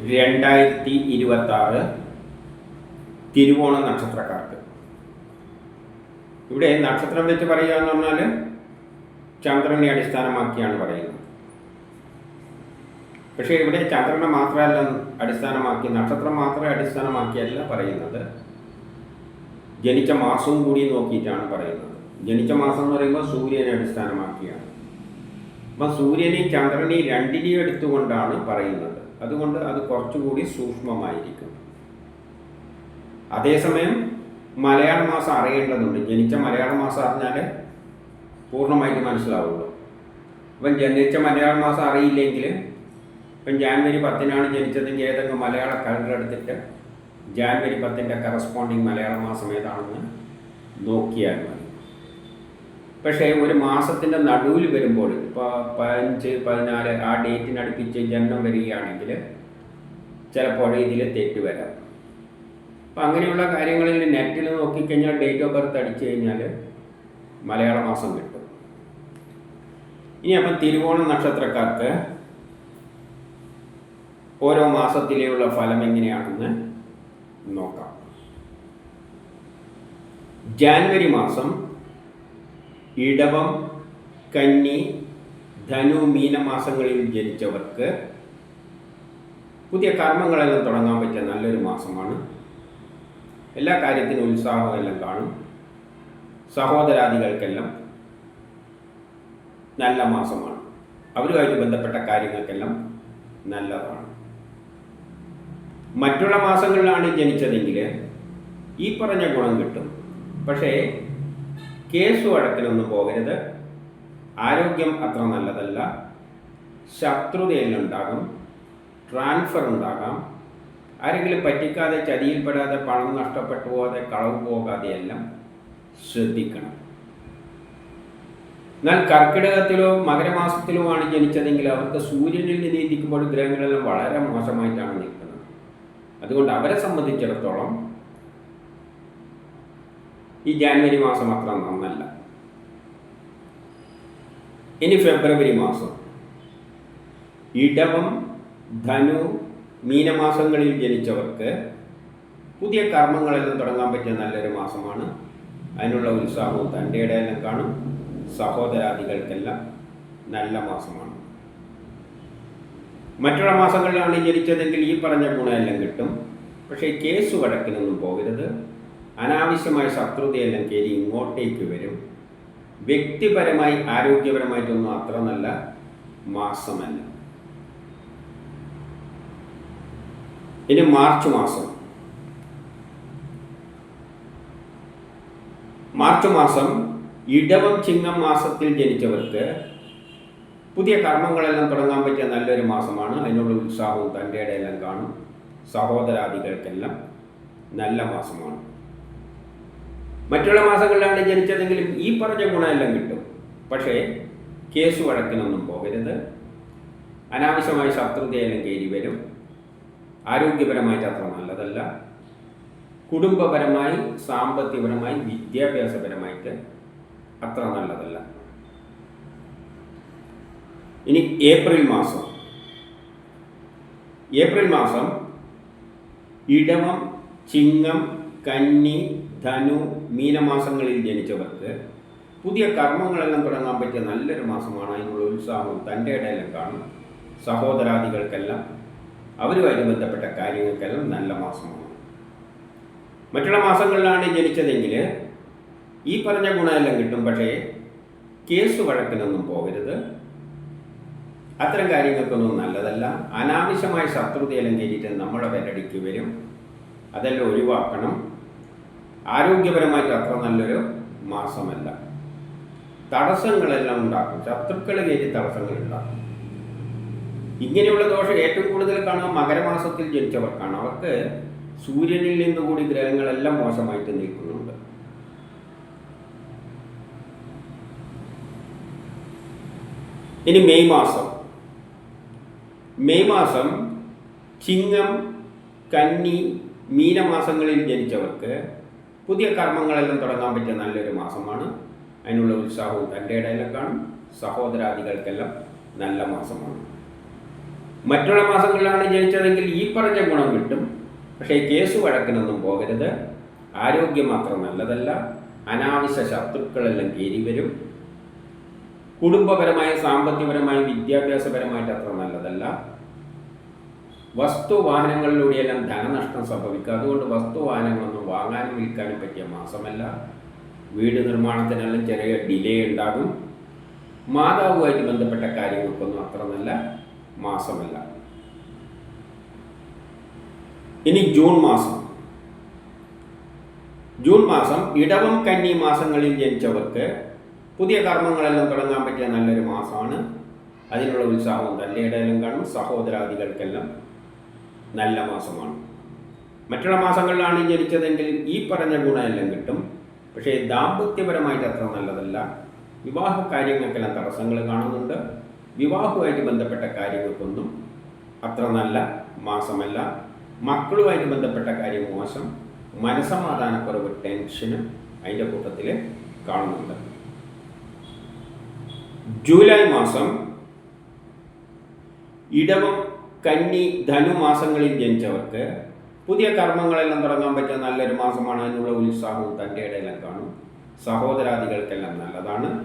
രണ്ടായിരത്തി ഇരുപത്തി ആറ് തിരുവോണ നക്ഷത്രക്കാർക്ക്. ഇവിടെ നക്ഷത്രം വെച്ച് പറയുക എന്ന് പറഞ്ഞാൽ ചന്ദ്രനെ അടിസ്ഥാനമാക്കിയാണ് പറയുന്നത്. പക്ഷേ ഇവിടെ ചന്ദ്രനെ മാത്രമല്ല അടിസ്ഥാനമാക്കി നക്ഷത്രം മാത്രമേ അടിസ്ഥാനമാക്കിയല്ല പറയുന്നത്. ജനിച്ച മാസവും കൂടി നോക്കിയിട്ടാണ് പറയുന്നത്. ജനിച്ച മാസം എന്ന് പറയുമ്പോൾ സൂര്യനെ അടിസ്ഥാനമാക്കിയാണ്. അപ്പം സൂര്യനെയും ചന്ദ്രനെയും രണ്ടിനെയും എടുത്തുകൊണ്ടാണ് പറയുന്നത്. അതുകൊണ്ട് അത് കുറച്ചുകൂടി സൂക്ഷ്മമായിരിക്കും. അതേസമയം മലയാള മാസം അറിയേണ്ടതുണ്ട്. ജനിച്ച മലയാള മാസം അറിഞ്ഞാലേ പൂർണമായിട്ട് മനസ്സിലാവുള്ളൂ. അപ്പം ജനിച്ച മലയാള മാസം അറിയില്ലെങ്കിൽ ഇപ്പം ജാനുവരി പത്തിനാണ് ജനിച്ചതെങ്കിൽ ഏതെങ്കിലും മലയാള കലണ്ടർ എടുത്തിട്ട് ജാനുവരി പത്തിന്റെ കറസ്പോണ്ടിങ് മലയാള മാസം ഏതാണെന്ന് നോക്കിയാൽ മതി. പക്ഷേ ഒരു മാസത്തിന്റെ നടുവിൽ വരുമ്പോൾ ഇപ്പോൾ പതിനഞ്ച് പതിനാല് ആ ഡേറ്റിനടുപ്പിച്ച് ജന്മം വരികയാണെങ്കിൽ ചിലപ്പോൾ ഇതിൽ തെറ്റ് വരാം. അപ്പം അങ്ങനെയുള്ള കാര്യങ്ങളിൽ നെറ്റിൽ നോക്കിക്കഴിഞ്ഞാൽ ഡേറ്റ് ഓഫ് ബർത്ത് അടിച്ചു കഴിഞ്ഞാൽ മലയാള മാസം കിട്ടും. ഇനി അപ്പം തിരുവോണ നക്ഷത്രക്കാർക്ക് ഓരോ മാസത്തിലെയുള്ള ഫലം എങ്ങനെയാണെന്ന് നോക്കാം. ജാനുവരി മാസം ഇടവം കന്നി ധനു മീനമാസങ്ങളിൽ ജനിച്ചവർക്ക് പുതിയ കർമ്മങ്ങളെല്ലാം തുടങ്ങാൻ പറ്റിയ നല്ലൊരു മാസമാണ്. എല്ലാ കാര്യത്തിനും ഉത്സാഹമെല്ലാം കാണും. സഹോദരാദികൾക്കെല്ലാം നല്ല മാസമാണ്. അവരുമായിട്ട് ബന്ധപ്പെട്ട കാര്യങ്ങൾക്കെല്ലാം നല്ലതാണ്. മറ്റുള്ള മാസങ്ങളിലാണ് ജനിച്ചതെങ്കിൽ ഈ പറഞ്ഞ ഗുണം കിട്ടും. പക്ഷേ കേസ് വഴക്കിനൊന്നും പോകരുത്. ആരോഗ്യം അത്ര നല്ലതല്ല. ശത്രുതയിലുണ്ടാകും ട്രാൻസ്ഫർ ഉണ്ടാകാം. ആരെങ്കിലും പറ്റിക്കാതെ ചതിയിൽപ്പെടാതെ പണം നഷ്ടപ്പെട്ടു പോകാതെ കളവ് പോകാതെ എല്ലാം ശ്രദ്ധിക്കണം. എന്നാൽ കർക്കിടകത്തിലോ മകരമാസത്തിലോ ആണ് ജനിച്ചതെങ്കിൽ അവർക്ക് സൂര്യനിൽ നീതിക്കുമ്പോൾ ഗ്രഹങ്ങളെല്ലാം വളരെ മോശമായിട്ടാണ് നിൽക്കുന്നത്. അതുകൊണ്ട് അവരെ സംബന്ധിച്ചിടത്തോളം ഈ ജാനുവരി മാസം അത്ര നന്നല്ല. ഇനി ഫെബ്രുവരി മാസം. ഇടവം ധനു മീനമാസങ്ങളിൽ ജനിച്ചവർക്ക് പുതിയ കർമ്മങ്ങളെല്ലാം തുടങ്ങാൻ പറ്റിയ നല്ലൊരു മാസമാണ്. അതിനുള്ള ഉത്സാഹവും തന്റെ ഇടയെല്ലാം കാണും. സഹോദരാദികൾക്കെല്ലാം നല്ല മാസമാണ്. മറ്റുള്ള മാസങ്ങളിലാണ് ജനിച്ചതെങ്കിൽ ഈ പറഞ്ഞ ഗുണമെല്ലാം കിട്ടും. പക്ഷേ കേസ് വഴക്കിനൊന്നും പോകരുത്. അനാവശ്യമായ ശത്രുതയെല്ലാം കയറി ഇങ്ങോട്ടേക്ക് വരും. വ്യക്തിപരമായി ആരോഗ്യപരമായിട്ടൊന്നും അത്ര നല്ല മാസമല്ല. ഇനി മാർച്ച് മാസം. മാർച്ച് മാസം ഇടവം ചിങ്ങം മാസത്തിൽ ജനിച്ചവർക്ക് പുതിയ കർമ്മങ്ങളെല്ലാം തുടങ്ങാൻ പറ്റിയ നല്ലൊരു മാസമാണ്. അതിനുള്ള ഉത്സാഹവും തന്റെ ഇടയെല്ലാം കാണും. സഹോദരാദികൾക്കെല്ലാം നല്ല മാസമാണ്. മറ്റുള്ള മാസങ്ങളിലാണ് ജനിച്ചതെങ്കിലും ഈ പറഞ്ഞ ഗുണമെല്ലാം കിട്ടും. പക്ഷേ കേസ് വഴക്കിനൊന്നും പോകരുത്. അനാവശ്യമായ ശത്രുതയെല്ലാം കയറി വരും. ആരോഗ്യപരമായിട്ട് അത്ര നല്ലതല്ല. കുടുംബപരമായി സാമ്പത്തികപരമായി വിദ്യാഭ്യാസപരമായിട്ട് അത്ര നല്ലതല്ല. ഇനി ഏപ്രിൽ മാസം. ഏപ്രിൽ മാസം ഇടവം ചിങ്ങം കന്നി ധനു മീനമാസങ്ങളിൽ ജനിച്ചവർക്ക് പുതിയ കർമ്മങ്ങളെല്ലാം തുടങ്ങാൻ പറ്റിയ നല്ലൊരു മാസമാണ്. അതിനുള്ള ഉത്സാഹവും തന്റെ ഇടയിലും കാണും. സഹോദരാദികൾക്കെല്ലാം അവരുമായി ബന്ധപ്പെട്ട കാര്യങ്ങൾക്കെല്ലാം നല്ല മാസമാണ്. മറ്റുള്ള മാസങ്ങളിലാണ് ജനിച്ചതെങ്കിൽ ഈ പറഞ്ഞ ഗുണമെല്ലാം കിട്ടും. പക്ഷേ കേസ് വഴക്കിനൊന്നും പോകരുത്. അത്തരം കാര്യങ്ങൾക്കൊന്നും നല്ലതല്ല. അനാവശ്യമായ ശത്രുതയെല്ലാം കയറ്റിയിട്ട് നമ്മുടെ വിരടിക്ക് വരും. അതെല്ലാം ഒഴിവാക്കണം. ആരോഗ്യപരമായിട്ട് അത്ര നല്ലൊരു മാസമല്ല തടസ്സങ്ങളെല്ലാം ഉണ്ടാക്കും. ശത്രുക്കൾ കയറ്റി തടസ്സങ്ങൾ ഉണ്ടാക്കും. ഇങ്ങനെയുള്ള ദോഷം ഏറ്റവും കൂടുതൽ കാണുക മകരമാസത്തിൽ ജനിച്ചവർക്കാണ്. അവർക്ക് സൂര്യനിൽ നിന്നുകൂടി ഗ്രഹങ്ങളെല്ലാം മോശമായിട്ട് നിൽക്കുന്നുണ്ട്. ഇനി മെയ് മാസം. മെയ് മാസം ചിങ്ങം കന്നി മീനമാസങ്ങളിൽ ജനിച്ചവർക്ക് പുതിയ കർമ്മങ്ങളെല്ലാം തുടങ്ങാൻ പറ്റിയ നല്ലൊരു മാസമാണ്. അതിനുള്ള ഉത്സാഹവും തന്റെ ഇടയിലെ കാണും സഹോദരാദികൾക്കെല്ലാം നല്ല മാസമാണ്. മറ്റുള്ള മാസങ്ങളിലാണ് ജനിച്ചതെങ്കിൽ ഈ പറഞ്ഞ ഗുണം കിട്ടും. പക്ഷേ കേസ് വഴക്കിനൊന്നും പോകരുത്. ആരോഗ്യം മാത്രം നല്ലതല്ല. അനാവശ്യ ശത്രുക്കളെല്ലാം കയറി വരും. കുടുംബപരമായ സാമ്പത്തികപരമായ വിദ്യാഭ്യാസപരമായിട്ട് അത്ര നല്ലതല്ല. വസ്തു വാഹനങ്ങളിലൂടെയെല്ലാം ധനനഷ്ടം സംഭവിക്കുക. അതുകൊണ്ട് വസ്തു വാഹനങ്ങളൊന്നും വാങ്ങാനും വിൽക്കാനും പറ്റിയ മാസമല്ല. വീട് നിർമ്മാണത്തിനെല്ലാം ചെറിയ ഡിലേ ഉണ്ടാകും. മാതാവുമായിട്ട് ബന്ധപ്പെട്ട കാര്യങ്ങൾക്കൊന്നും അത്ര നല്ല മാസമല്ല. ഇനി ജൂൺ മാസം. ജൂൺ മാസം ഇടവം കന്നി മാസങ്ങളിൽ ജനിച്ചവർക്ക് പുതിയ കർമ്മങ്ങളെല്ലാം തുടങ്ങാൻ പറ്റിയ നല്ലൊരു മാസമാണ്. അതിനുള്ള ഉത്സാഹവും തല്ലേടലും കാണും. സഹോദരാദികൾക്കെല്ലാം നല്ല മാസമാണ്. മറ്റുള്ള മാസങ്ങളിലാണ് ജനിച്ചതെങ്കിൽ ഈ പറഞ്ഞ ഗുണമെല്ലാം കിട്ടും. പക്ഷേ ദാമ്പത്യപരമായിട്ട് അത്ര നല്ലതല്ല. വിവാഹ കാര്യങ്ങൾക്കെല്ലാം തടസ്സങ്ങൾ കാണുന്നുണ്ട്. വിവാഹവുമായിട്ട് ബന്ധപ്പെട്ട കാര്യങ്ങൾക്കൊന്നും അത്ര നല്ല മാസമല്ല. മക്കളുമായിട്ട് ബന്ധപ്പെട്ട കാര്യം മോശം. മനസമാധാനക്കുറവ് ടെൻഷന് അതിന്റെ കൂട്ടത്തിൽ കാണുന്നുണ്ട്. ജൂലൈ മാസം ഇടവം കന്നി ധനു മാസങ്ങളിൽ ജനിച്ചവർക്ക് പുതിയ കർമ്മങ്ങളെല്ലാം തുടങ്ങാൻ പറ്റിയ നല്ലൊരു മാസമാണ് അതിനുള്ള ഉത്സാഹവും തന്റെ ഇടയിലും കാണും. സഹോദരാദികൾക്കെല്ലാം നല്ലതാണ്.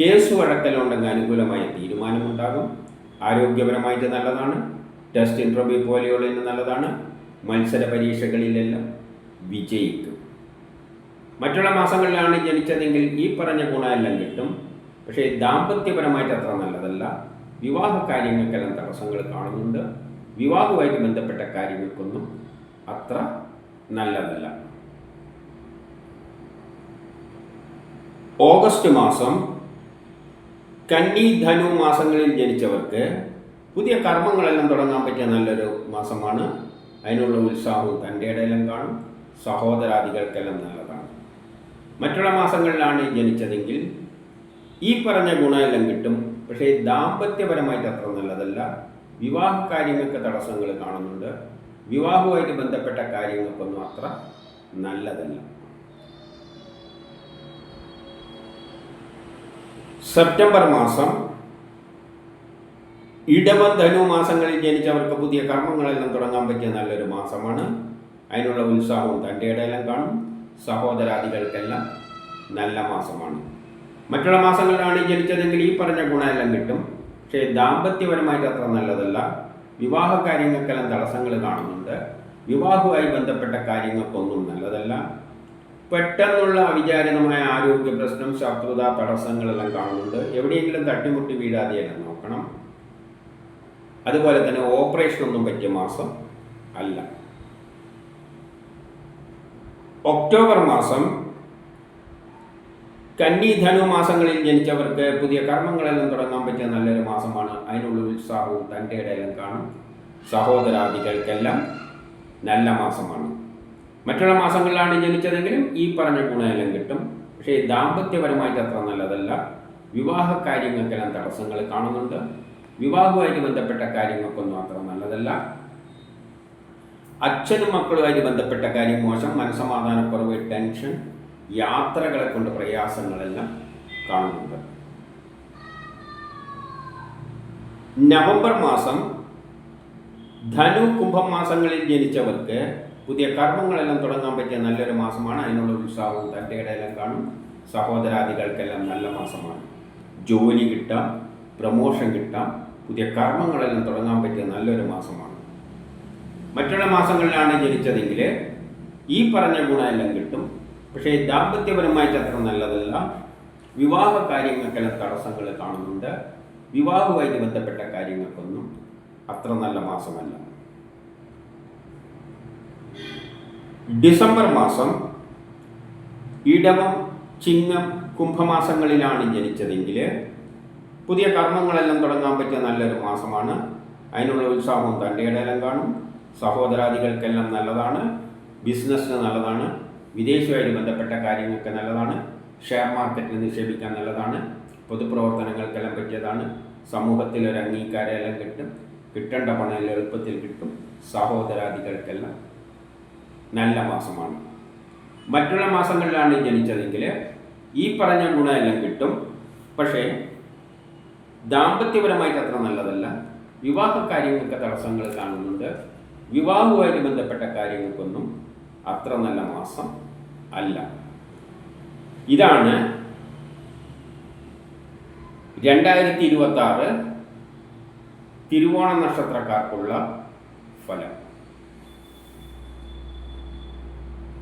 കേസ് വഴക്കലുണ്ടെങ്കിൽ അനുകൂലമായ തീരുമാനമുണ്ടാകും. ആരോഗ്യപരമായിട്ട് നല്ലതാണ്. ടെസ്റ്റ് ഇന്റർവ്യൂ പോലെയുള്ള നല്ലതാണ്. മത്സര പരീക്ഷകളിലെല്ലാം വിജയിക്കും. മറ്റുള്ള മാസങ്ങളിലാണ് ജനിച്ചതെങ്കിൽ ഈ പറഞ്ഞ ഗുണമെല്ലാം കിട്ടും. പക്ഷേ ദാമ്പത്യപരമായിട്ട് അത്ര നല്ലതല്ല. വിവാഹ കാര്യങ്ങൾക്കെല്ലാം തടസ്സങ്ങൾ കാണുന്നുണ്ട്. വിവാഹവുമായിട്ട് ബന്ധപ്പെട്ട കാര്യങ്ങൾക്കൊന്നും അത്ര നല്ലതല്ല. ഓഗസ്റ്റ് മാസം കന്നി ധനു മാസങ്ങളിൽ ജനിച്ചവർക്ക് പുതിയ കർമ്മങ്ങളെല്ലാം തുടങ്ങാൻ പറ്റിയ നല്ലൊരു മാസമാണ്. അതിനുള്ള ഉത്സാഹവും തന്റെ ഇടയിലും കാണും. സഹോദരാദികൾക്കെല്ലാം നല്ലതാണ്. മറ്റുള്ള മാസങ്ങളിലാണ് ജനിച്ചതെങ്കിൽ ഈ പറഞ്ഞ ഗുണമെല്ലാം കിട്ടും. പക്ഷേ ദാമ്പത്യപരമായിട്ട് അത്ര നല്ലതല്ല. വിവാഹ കാര്യങ്ങൾക്ക് തടസ്സങ്ങൾ കാണുന്നുണ്ട്. വിവാഹവുമായിട്ട് ബന്ധപ്പെട്ട കാര്യങ്ങൾക്കൊന്നും അത്ര നല്ലതല്ല. സെപ്റ്റംബർ മാസം. ഇടവ ധനു മാസങ്ങളിൽ ജനിച്ചവർക്ക് പുതിയ കർമ്മങ്ങളെല്ലാം തുടങ്ങാൻ പറ്റിയ നല്ലൊരു മാസമാണ്. അതിനുള്ള ഉത്സാഹവും തന്റെ ഇടയിലും കാണും. സഹോദരാദികൾക്കെല്ലാം നല്ല മാസമാണ്. മറ്റുള്ള മാസങ്ങളിലാണ് ജനിച്ചതെങ്കിൽ ഈ പറഞ്ഞ ഗുണമെല്ലാം കിട്ടും. പക്ഷേ ദാമ്പത്യപരമായിട്ട് അത്ര നല്ലതല്ല. വിവാഹ കാര്യങ്ങൾക്കെല്ലാം തടസ്സങ്ങൾ കാണുന്നുണ്ട്. വിവാഹവുമായി ബന്ധപ്പെട്ട കാര്യങ്ങൾക്കൊന്നും നല്ലതല്ല. പെട്ടെന്നുള്ള അവിചാരിതമായ ആരോഗ്യ പ്രശ്നം ശത്രുത തടസ്സങ്ങളെല്ലാം കാണുന്നുണ്ട്. എവിടെയെങ്കിലും തട്ടിമുട്ടി വീഴാതെയെല്ലാം നോക്കണം. അതുപോലെ തന്നെ ഓപ്പറേഷൻ ഒന്നും പറ്റിയ മാസം അല്ല. ഒക്ടോബർ മാസം കന്നി ധനു മാസങ്ങളിൽ ജനിച്ചവർക്ക് പുതിയ കർമ്മങ്ങളെല്ലാം തുടങ്ങാൻ പറ്റിയ നല്ലൊരു മാസമാണ്. അതിനുള്ള ഉത്സാഹവും തന്റെ ഇടയിലും കാണും. സഹോദരാദികൾക്കെല്ലാം നല്ല മാസമാണ്. മറ്റുള്ള മാസങ്ങളിലാണ് ജനിച്ചതെങ്കിലും ഈ പറഞ്ഞ ഗുണമെല്ലാം കിട്ടും. പക്ഷേ ദാമ്പത്യപരമായിട്ട് അത്ര നല്ലതല്ല. വിവാഹ കാര്യങ്ങൾക്കെല്ലാം തടസ്സങ്ങൾ കാണുന്നുണ്ട്. വിവാഹവുമായി ബന്ധപ്പെട്ട കാര്യങ്ങൾക്കൊന്നും അത്ര നല്ലതല്ല. അച്ഛനും മക്കളുമായിട്ട് ബന്ധപ്പെട്ട കാര്യം മോശം. മനസമാധാനക്കുറവ് ടെൻഷൻ. യാത്രകളെ കൊണ്ട് പ്രയാസങ്ങളെല്ലാം കാണുന്നുണ്ട്. നവംബർ മാസം ധനു കുംഭം മാസങ്ങളിൽ ജനിച്ചവർക്ക് പുതിയ കർമ്മങ്ങളെല്ലാം തുടങ്ങാൻ പറ്റിയ നല്ലൊരു മാസമാണ്. അതിനുള്ള ഉത്സാഹവും തന്റെ ഇടയിലും കാണും. സഹോദരാദികൾക്കെല്ലാം നല്ല മാസമാണ്. ജോലി കിട്ടാം പ്രമോഷൻ കിട്ടാം പുതിയ കർമ്മങ്ങളെല്ലാം തുടങ്ങാൻ പറ്റിയ നല്ലൊരു മാസമാണ്. മറ്റുള്ള മാസങ്ങളിലാണ് ജനിച്ചതെങ്കിൽ ഈ പറഞ്ഞ ഗുണമെല്ലാം കിട്ടും. പക്ഷേ ദാമ്പത്യപരമായിട്ട് അത്ര നല്ലതല്ല. വിവാഹ കാര്യങ്ങൾക്കെല്ലാം തടസ്സങ്ങൾ കാണുന്നുണ്ട്. വിവാഹവുമായിട്ട് ബന്ധപ്പെട്ട കാര്യങ്ങൾക്കൊന്നും അത്ര നല്ല മാസമല്ല. ഡിസംബർ മാസം ഇടവം ചിങ്ങം കുംഭമാസങ്ങളിലാണ് ജനിച്ചതെങ്കിൽ പുതിയ കർമ്മങ്ങളെല്ലാം തുടങ്ങാൻ പറ്റിയ നല്ലൊരു മാസമാണ്. അതിനുള്ള ഉത്സാഹവും തന്റെ ഇടയിലും കാണും. സഹോദരാദികൾക്കെല്ലാം നല്ലതാണ്. ബിസിനസ്സിന് നല്ലതാണ്. വിദേശവുമായിട്ട് ബന്ധപ്പെട്ട കാര്യങ്ങൾക്ക് നല്ലതാണ്. ഷെയർ മാർക്കറ്റിൽ നിക്ഷേപിക്കാൻ നല്ലതാണ്. പൊതുപ്രവർത്തനങ്ങൾക്കെല്ലാം പറ്റിയതാണ്. സമൂഹത്തിൽ ഒരു അംഗീകാരമെല്ലാം കിട്ടും. കിട്ടേണ്ട പണം എളുപ്പത്തിൽ കിട്ടും. സഹോദരാദികൾക്കെല്ലാം നല്ല മാസമാണ്. മറ്റുള്ള മാസങ്ങളിലാണ് ജനിച്ചതെങ്കിൽ ഈ പറഞ്ഞ ഗുണമെല്ലാം കിട്ടും. പക്ഷേ ദാമ്പത്യപരമായിട്ട് അത്ര നല്ലതല്ല. വിവാഹ കാര്യങ്ങൾക്ക് തടസ്സങ്ങൾ കാണുന്നുണ്ട്. വിവാഹവുമായിട്ട് ബന്ധപ്പെട്ട കാര്യങ്ങൾക്കൊന്നും അത്ര നല്ല മാസം അല്ല. ഇതാണ് രണ്ടായിരത്തി ഇരുപത്തി ആറ് തിരുവോണ നക്ഷത്രക്കാർക്കുള്ള ഫലം.